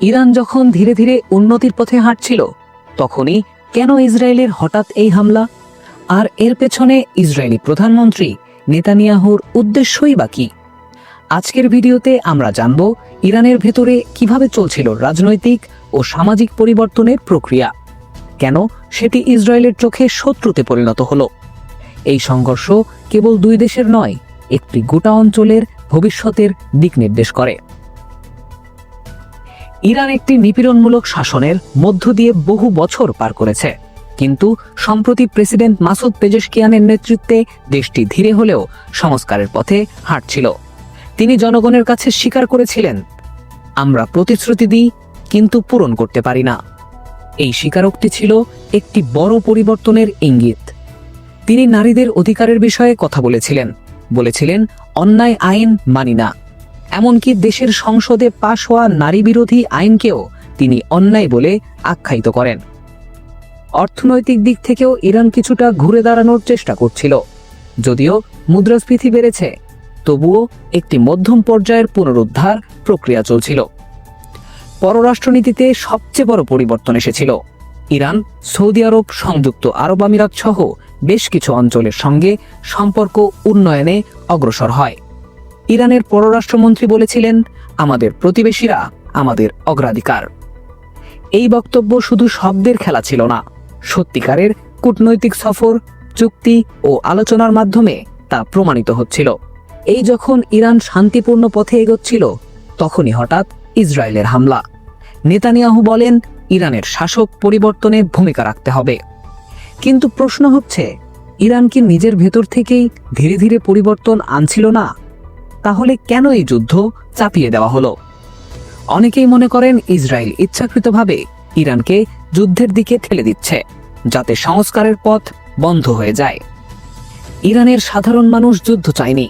Iran যখন ধীরে ধীরে উন্নতির পথে হাঁটছিল, তখনই কেন ইসরায়েলের হঠাৎ এই হামলা? আর এর পেছনে ইসরায়েলি প্রধানমন্ত্রী নেতানিয়াহুর উদ্দেশ্যই বা কি? আজকের ভিডিওতে আমরা জানব ইরানের ভেতরে কীভাবে চলছিল রাজনৈতিক ও সামাজিক পরিবর্তনের প্রক্রিয়া। কেন সেটি ইসরায়েলের চোখে শত্রুতে পরিণত হলো? এই সংঘর্ষ কেবল দুই দেশের নয়, একটি গোটা অঞ্চলের ভবিষ্যতের দিক নির্দেশ করে। ইরান একটি নিপীড়নমূলক শাসনের মধ্য দিয়ে বহু বছর পার করেছে। কিন্তু সম্প্রতি প্রেসিডেন্ট মাসুদ পেজেশকিয়ানের নেতৃত্বে দেশটি ধীরে হলেও সংস্কারের পথে হাঁটছিল। তিনি জনগণের কাছে স্বীকার করেছিলেন, আমরা প্রতিশ্রুতি দিই, কিন্তু পূরণ করতে পারি না। এই স্বীকারোক্তি ছিল একটি বড় পরিবর্তনের ইঙ্গিত। তিনি নারীদের অধিকারের বিষয়ে কথা বলেছিলেন বলেছিলেন, অন্যায় আইন মানি না। এমনকি দেশের সংসদে পাশ হওয়া নারী বিরোধী আইনকেও তিনি অন্যায় বলে আখ্যায়িত করেন। অর্থনৈতিক দিক থেকেও ইরান কিছুটা ঘুরে দাঁড়ানোর চেষ্টা করছিল। যদিও মুদ্রাস্ফীতি বেড়েছে, তবুও একটি মধ্যম পর্যায়ের পুনরুদ্ধার প্রক্রিয়া চলছিল। পররাষ্ট্রনীতিতে সবচেয়ে বড় পরিবর্তন এসেছিল। ইরান, সৌদি আরব, সংযুক্ত আরব আমিরাত সহ বেশ কিছু অঞ্চলের সঙ্গে সম্পর্ক উন্নয়নে অগ্রসর হয়। ইরানের পররাষ্ট্রমন্ত্রী বলেছিলেন, আমাদের প্রতিবেশীরা আমাদের অগ্রাধিকার। এই বক্তব্য শুধু শব্দের খেলা ছিল না, সত্যিকারের কূটনৈতিক সফর, চুক্তি ও আলোচনার মাধ্যমে তা প্রমাণিত হচ্ছিল। এই যখন ইরান শান্তিপূর্ণ পথে এগোচ্ছিল, তখনই হঠাৎ ইসরায়েলের হামলা। নেতানিয়াহু বলেন, ইরানের শাসক পরিবর্তনে ভূমিকা রাখতে হবে। কিন্তু প্রশ্ন হচ্ছে, ইরান কি নিজের ভেতর থেকেই ধীরে ধীরে পরিবর্তন আনছিল না? তাহলে কেন এই যুদ্ধ চাপিয়ে দেওয়া হলো? অনেকেই মনে করেন ইসরায়েল ইচ্ছাকৃতভাবে ইরানকে যুদ্ধের দিকে ঠেলে দিচ্ছে, যাতে সংস্কারের পথ বন্ধ হয়ে যায়। ইরানের সাধারণ মানুষ যুদ্ধ চায়নি।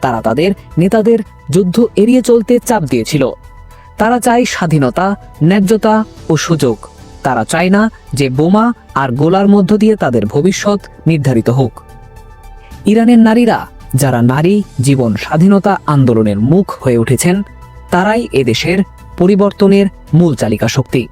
তারা তাদের নেতাদের যুদ্ধ এড়িয়ে চলতে চাপ দিয়েছিল। তারা চায় স্বাধীনতা, ন্যায্যতা ও সুযোগ। তারা চায় না যে বোমা আর গোলার মধ্য দিয়ে তাদের ভবিষ্যৎ নির্ধারিত হোক। ইরানের নারীরা যারা নারী জীবন স্বাধীনতা আন্দোলনের মুখ হয়ে উঠেছেন তারাই এদেশের পরিবর্তনের মূল চালিকা শক্তি